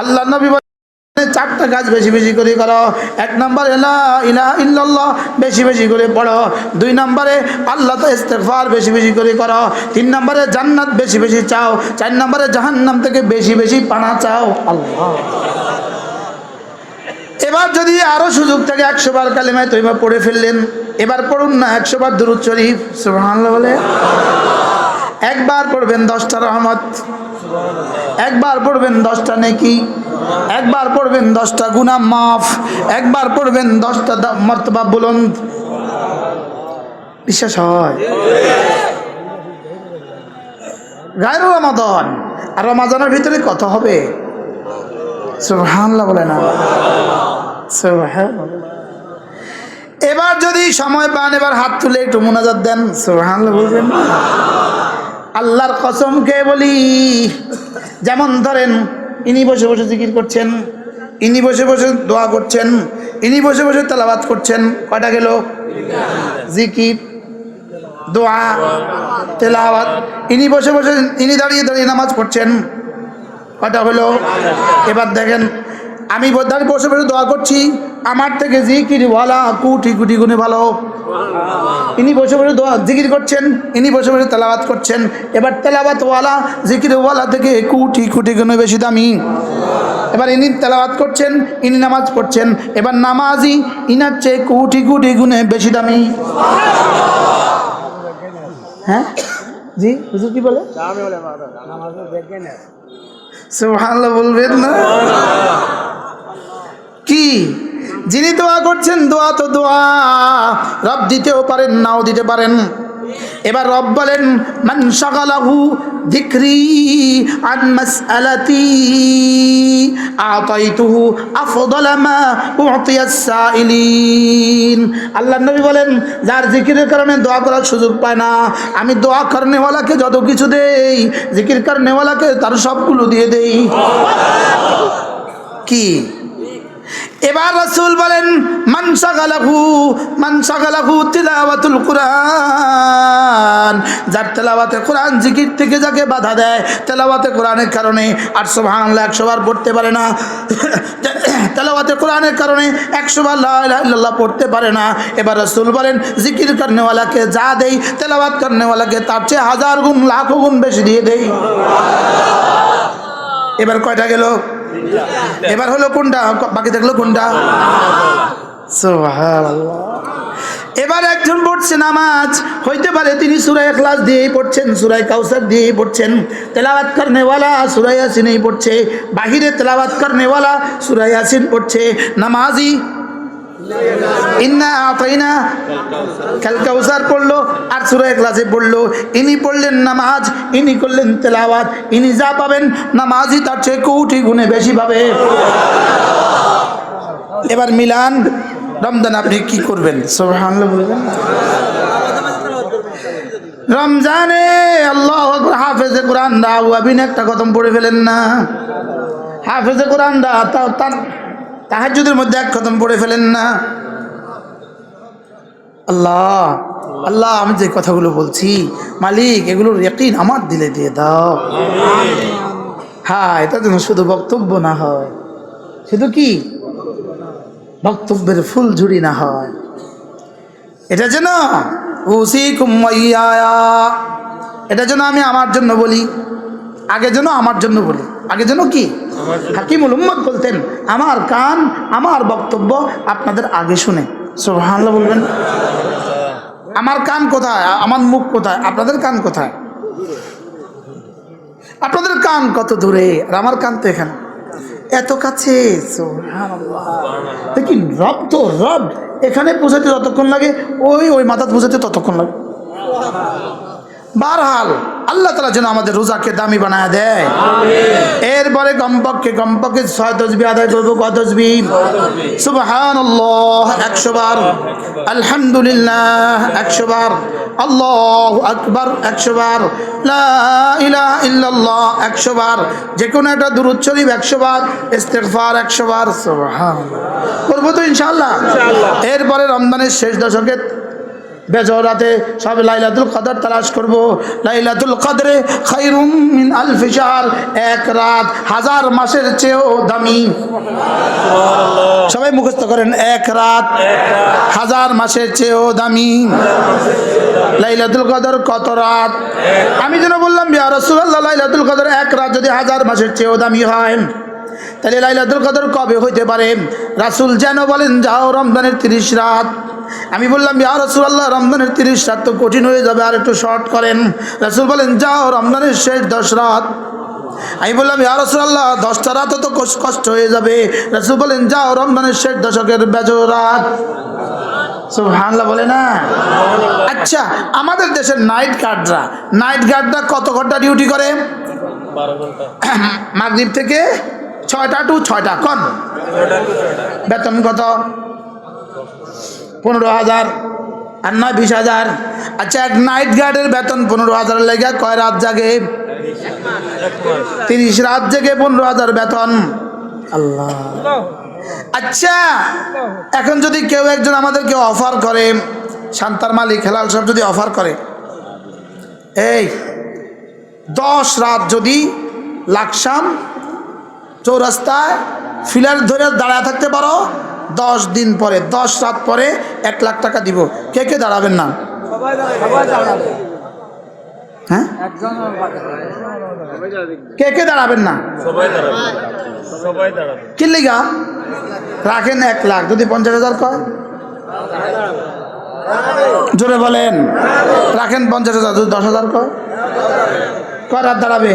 আল্লাহ নবী চারটা কাজ বেশি বেশি করে করো। এক নম্বরে ইল্লাল্লাহ বেশি বেশি করে পড়ো। দুই নম্বরে আল্লাহ তো ইস্তেগফার বেশি বেশি করে করো। তিন নম্বরে জান্নাত বেশি বেশি চাও। চার নম্বরে জাহান্নাম থেকে বেশি বেশি পানা চাও। আল্লাহ। এবার যদি আরও সুযোগ থাকে, একশো বার কালিমায় তো এবার পড়ে ফেললেন। এবার পড়ুন না, একশো বার দুরুদ শরীফ বলে। একবার পড়বেন দশটা রহমত। একবার পড়বেন দশটা নেকি, একবার পড়বেন দশটা গুনা মাফ, একবার পড়বেন দশটা মর্তবা বুলন্দ। বিশ্বাস হয়? গায়ের রমাদন। আর রমাদানের ভিতরে কত হবে? সুবহানাল্লাহ বলে না। এবার যদি সময় পান, এবার হাত তুলে একটু মোনাজাত দেন। সুবহানাল্লাহ বলবেন। আল্লাহর কসমকে বলি? যেমন ধরেন, ইনি বসে বসে জিকির করছেন, ইনি বসে বসে দোয়া করছেন, ইনি বসে বসে তেলাবাত করছেন, কয়টা গেল? জিকির, দোয়া, তেলাওয়াত, ইনি বসে বসে, ইনি দাঁড়িয়ে দাঁড়িয়ে নামাজ পড়ছেন, কয়টা হলো? এবার দেখেন আমি দাঁড়িয়ে বসে বসে দোয়া করছি। আমার থেকে জিকির ওয়ালা কুটি কুটি গুণে ভালো। ইনি বসে বসে দোয়া জিকির করছেন ইনি বসে বসে তেলাবাত করছেন। এবার তেলাওয়াত ওয়ালা জিকির ওয়ালা থেকে কুটি কুটি গুণে বেশি দামি। এবার ইনি তেলাবাত করছেন ইনি নামাজ পড়ছেন। এবার নামাজি ইনার চেয়ে কুটি কুটি গুণে বেশি দামি। হ্যাঁ? জি হুজুর কি বলে? সুবহানাল্লাহ বলবেন না। যিনি দোয়া করছেন, দোয়া তো দোয়া। রব দিতেও পারেন, নাও দিতে পারেন। এবার রব বলেন, মান শাগালাহু যিকরি আন মাসআলাতি, আতাইতুহু আফদালা মা উতিয়াস সাইলিন আল্লাহ নবী বলেন, যার জিকিরের কারণে দোয়া করার সুযোগ পায় না, আমি দোয়া করনেওয়ালাকে যত কিছু দেই জিকির করনেওয়ালাকে তার সবগুলো দিয়ে দেই। কি? এবার রাসূল বলেন, মান শাগালাহু মান শাগালাহু তিলাওয়াতুল কুরআন। যার তেলাওয়াতে কোরআন জিকির থেকে যাকে বাধা দেয় তেলাওয়াতে কোরআনের কারণে আর সুবহানাল্লাহ একশো বার পড়তে পারে না। তেলাওয়াতে কোরআনের কারণে একশো বার লা ইলাহা ইল্লাল্লাহ পড়তে পারে না। এবার রাসূল বলেন, জিকির করনেওয়ালাকে যা দেই, তেলাওয়াত করনেওয়ালাকে তার চেয়ে হাজার গুণ, লাখো গুণ বেশি দিয়ে দেই। এবার কয়টা গেল? এবার হলো কোনটা? বাকি থাকল কোনটা। এবার একজন পড়ছে নামাজ। হইতে পারে তিনি সুরায় ক্লাস দিয়েই পড়ছেন, সুরায় কাউসার দিয়েই পড়ছেন। তেলাবাত কর্নেওয়ালা সুরাই আসিনেই পড়ছে। বাহিরে তেলাবাত কর্নেওয়ালা সুরাই আসিন পড়ছে। নামাজি পড়ল ক্লাসে পড়ল। ইনি পড়লেন নামাজ, ইনি ইনি যা পাবেন নামাজই তার চেয়ে গুণে বেশি পাবে। এবার মিলান, রমজান আপনি কি করবেন? রমজানে আল্লাহ কোরআন দা একটা খতম পড়ে ফেলেন না। হাফেজে কোরআন দা তার তাহাজ্জুদের মধ্যে এক খতম পড়ে ফেলেন না। আল্লাহ আল্লাহ, আমি যে কথাগুলো বলছি, মালিক, এগুলোর ইয়াকিন আমার দিলে দিয়ে দাও। হ্যাঁ এটা যেন শুধু বক্তব্য না হয়। শুধু কি? বক্তব্যের ফুল ঝুড়ি না হয়। এটা যেন এটা যেন আমি আমার জন্য বলি। আগে যেন আমার জন্য বলি। আগে যেন কি? হাকিমুল উম্মদ বলতেন আমার কান আমার বক্তব্য আপনাদের আগে শুনে। সোহানলা বলবেন। আমার কান কোথায়? আমার মুখ কোথায়? আপনাদের কান কোথায়? আপনাদের কান কত দূরে? আর আমার কান তো এখানে। এত কাছে? দেখি রব তো রব। এখানে পৌঁছাতে যতক্ষণ লাগে ওই ওই মাথা পৌঁছাতে ততক্ষণ লাগে। বারহাল আল্লাহ তালা যেন আমাদের রোজাকে দামি বানায় দেয়। এরপরে কমপক্ষে কমপক্ষে ছয় তসবি আদায় করব কত তসবি সুবহান একশো বার আলহামদুলিল্লাহ একশো বার আল্লাহ আকবার একশো বার ইল্লাল্লাহ একশো বার যে কোনো একটা দুরুদ শরীফ একশো বার ইস্তেগফার একশো বার করব তো ইনশাআল্লাহ। এরপরে রমজানের শেষ দশকে বেজরাতে সব লাইলাতুল কদর তালাশ করব। লাইলাতুল কদরে খাইরুম মিন আলফি এক রাত হাজার মাসের চেয়েও দামি। সবাই মুখস্থ করেন, এক রাত হাজার মাসের চেয়েও দামি। লাইলাতুল কদর কত রাত? আমি যেন বললাম, ইয়া রাসূলুল্লাহ, লাইলাতুল কদর এক রাত যদি হাজার মাসের চেয়েও দামি হয়। তাহলে লাইলাতুল কদর কবে হইতে পারে? রাসূল যেন বলেন যাও রমজানের তিরিশ রাত। আমি বললাম ইয়া রাসূলুল্লাহ রমজানের তিরিশ রাত তো কঠিন হয়ে যাবে আর একটু শর্ট করেন। রাসূল বলেন যাও রমজানের শেষ দশ রাত। আমি বললাম ইয়া রাসূলুল্লাহ দশটা রাতও তো কষ্ট কষ্ট হয়ে যাবে। রাসূল বলেন যাও রমজানের শেষ দশকের বেজো রাত। সুবহানাল্লাহ বলে না? আচ্ছা আমাদের দেশের নাইট গার্ডরা নাইট গার্ডরা কত ঘণ্টা ডিউটি করে? মাগরিব থেকে ছয়টা টু ছয়টা কন বেতন কত? পনেরো হাজার আর নয়, বিশ হাজার। আচ্ছা এক নাইট গার্ডের বেতন পনেরো হাজার লেগে কয় রাত জাগে? তিরিশ রাত জেগে পনেরো হাজার বেতন। আল্লাহ। আচ্ছা এখন যদি কেউ একজন আমাদেরকে অফার করে, শান্তার মালিক, হেলাল সব যদি অফার করে, এই দশ রাত যদি লাকসাম চৌরাস্তায় ফিলার ধরে দাঁড়ায় থাকতে পারো। দশ দিন পরে, দশ রাত পরে এক লাখ টাকা দিব। কে কে দাঁড়াবেন না? হ্যাঁ? কে কে দাঁড়াবেন না? সবাই দাঁড়াবে সবাই দাঁড়াবে কি লিগা? রাখেন এক লাখ, যদি পঞ্চাশ হাজার কয়? জোরে বলেন। রাখেন পঞ্চাশ হাজার, যদি দশ হাজার কয়? কয় রাত দাঁড়াবে?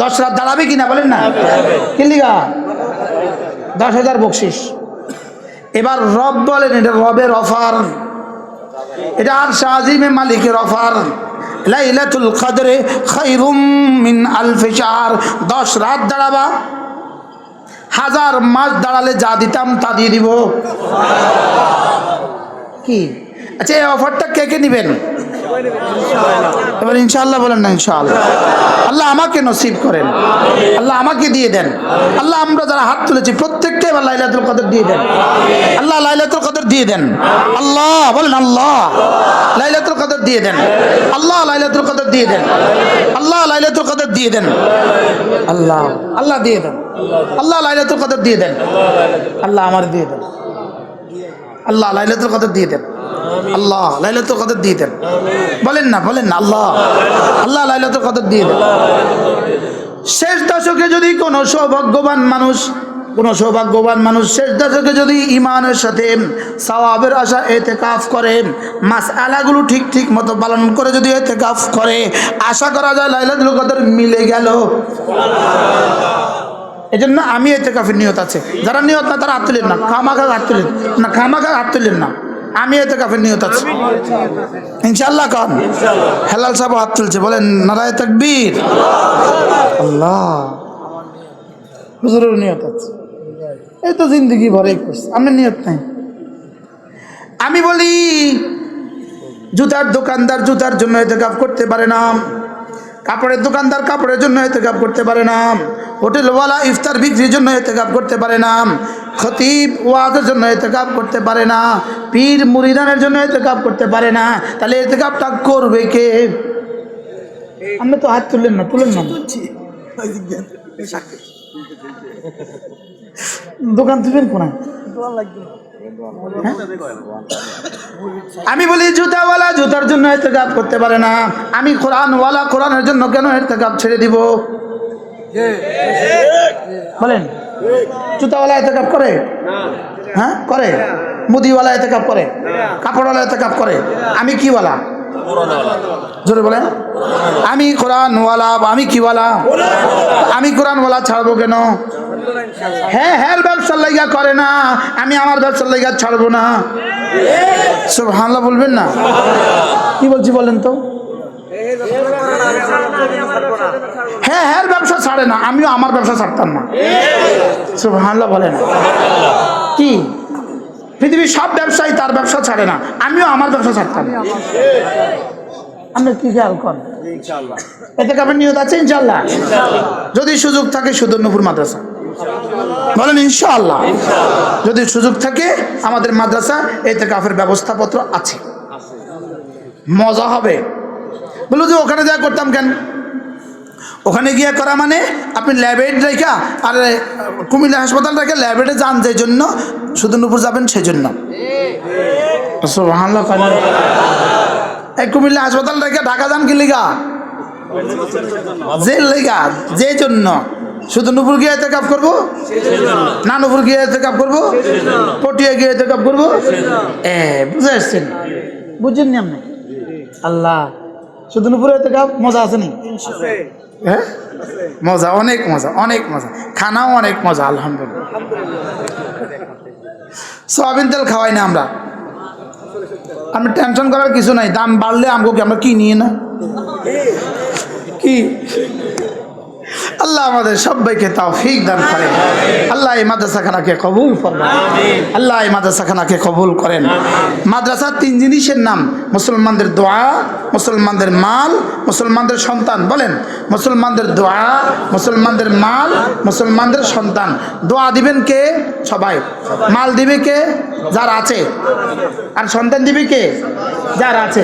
দশ রাত দাঁড়াবে কিনা বলেন না? কি লিগা? দশ হাজার বকশিস। এবার রব বলেন, এটা রবের অফার। এটা আর শাহজিমে মালিকের অফার। লাইলাতুল কদরে খাইরুম মিন আলফি দশ রাত দাঁড়াবা। হাজার মাস দাঁড়ালে যা দিতাম তা দিয়ে দিব। কি? আচ্ছা এই অফারটা কে কে নেবেন? এবার ইনশাআল্লাহ বলেন না, ইনশাআল্লাহ। আল্লাহ আমাকে নসিব করেন। আল্লাহ আমাকে দিয়ে দেন। আল্লাহ আমরা যারা হাত তুলেছি, প্রত্যেককে এবার লাইলাতুল কদর দিয়ে দেন। আল্লাহ লাইলাতুল কদর দিয়ে দেন। আল্লাহ, বলেন আল্লাহ। লাইলাতুল কদর দিয়ে দেন। আল্লাহ লাইলাতুল কদর দিয়ে দেন। আল্লাহ লাইলাতুল কদর দিয়ে দেন। আল্লাহ আল্লাহ দিয়ে দেন। আল্লাহ লাইলাতুল কদর দিয়ে দেন। আল্লাহ আমার দিয়ে দেন। আল্লাহ লাইলাতুল কদর দিয়ে দেন। আল্লাহ লাইলাতুল কদর দিয়ে দেন। বলেন না বলেন না আল্লাহ। আল্লাহ লাইলাতুল কদর দিয়ে দেন। শেষ দশকে যদি কোনো সৌভাগ্যবান মানুষ কোনো সৌভাগ্যবান মানুষ শেষ দশকে যদি ইমানের সাথে সওয়াবের আশা এতে কাফ করে মাস আলাগুলো ঠিক ঠিক মতো পালন করে যদি এতে কাফ করে আশা করা যায় লাইলাতুল কদর মিলে গেল। এই জন্য আমি এতে কাফের নিয়ত আছে। যারা নিয়ত না, তারা হাত তুলেন না। খামাখা হাত তুলেন। না, খামাখা হাত তুলেন না। আমি এতে কাফের নিয়ত আছে। ইনশাল্লাহ কন। হেলাল সাহেব হাত তুলছে। বলেন, নারায় তাকবীর। আল্লাহ। নিয়ত আছে। এই তো জিন্দগি ভরে করছে। আমার নিয়ত নাই। আমি বলি, জুতার দোকানদার জুতার জন্য এতে কাপ করতে পারে না। কাপড়ের দোকানদার কাপড়ের জন্য এতেকাপ করতে পারে না হোটেলওয়ালা ইফতার বিক্রির জন্য এতেকাপ করতে পারে না খতিব ওয়াজের জন্য এতেকাপ করতে পারে না পীর মুরিদানের জন্য এতেকাপ করতে পারে না তাহলে এতেকাপটা করবে কে আপনি তো হাত তুললেন না তুলেন না দোকান তুলবেন কোনায় আমি বলি, জুতাওয়ালা জুতার জন্য এতেকাপ করতে পারে না। আমি কোরআনওয়ালা, কোরআনের জন্য কেন এতেকাপ ছেড়ে দিব? বলেন, জুতাওয়ালা এতেকাপ করে? হ্যাঁ করে। মুদিওয়ালা এতেকাপ করে। কাপড়ওয়ালা এতেকাপ করে। আমি কিওয়ালা? জোরে বলেন। আমি কোরআনওয়ালা আমি কিওয়ালা আমি কোরআনওয়ালা ছাড়বো কেন? হ্যাঁ হ্যাঁ ব্যবসার লাইগা করে না। আমি আমার ব্যবসার লাইগা ছাড়বো না। সব হামলা বলবেন না? কি বলছি বলেন তো? হ্যাঁ হ্যাঁ ব্যবসা ছাড়ে না। আমিও আমার ব্যবসা ছাড়তাম না। সব হামলা বলে না। কি? পৃথিবীর সব ব্যবসায়ী তার ব্যবসা ছাড়ে না। আমিও আমার ব্যবসা ছাড়তাম। আপনি কি খেয়াল করেন এতে কাপের নিয়ত আছে ইনশাল্লাহ যদি সুযোগ থাকে সুদর্ণপুর মাদ্রাসা। বলেন ইনশাআল্লাহ। যদি সুযোগ থাকে আমাদের মাদ্রাসা এতে কাফের ব্যবস্থাপত্র আছে। মজা হবে। বলল যে ওখানে যা করতাম কেন? ওখানে গিয়ে করা মানে আপনি ল্যাবেট রেখা আর কুমিল্লা হাসপাতাল রেখে ল্যাবেটে যান যে জন্য শুধু নুপুর যাবেন সেই জন্য এই কুমিল্লা হাসপাতাল রেখে ঢাকা যান কি লিগা? যে লিগা যে জন্য। শুধু নুপুর গিয়ে এতে কাপ করব? না নুপুর গিয়ে এতে কাপ করব? পটিয়া গিয়ে এতে কাপ করব এ বুঝে আসছেন? বুঝছেন নি আপনি আল্লাহ। শুধু তো এতে কাপ মজা আছে নি? হ্যাঁ? মজা অনেক মজা অনেক মজা। খানাও অনেক মজা আলহামদুলিল্লাহ। সোয়াবিন তেল খাওয়াই না আমরা। আমি টেনশন করার কিছু নাই। দাম বাড়লে আমগো কি আমরা কি নিয়ে না? কি? আল্লাহ আমাদের সবাইকে তৌফিক দান করেন আল্লাহ এই মাদ্রাসাখানাকে কবুল করেন। আল্লাহ এই মাদ্রাসাখানাকে কবুল করেন। মাদ্রাসার তিন জিনিসের নাম মুসলমানদের দোয়া মুসলমানদের মাল মুসলমানদের সন্তান বলেন। মুসলমানদের দোয়া মুসলমানদের মাল মুসলমানদের সন্তান। দোয়া দিবেন কে? সবাই। মাল দিবে কে? যার আছে। আর সন্তান দিবে কে? যার আছে।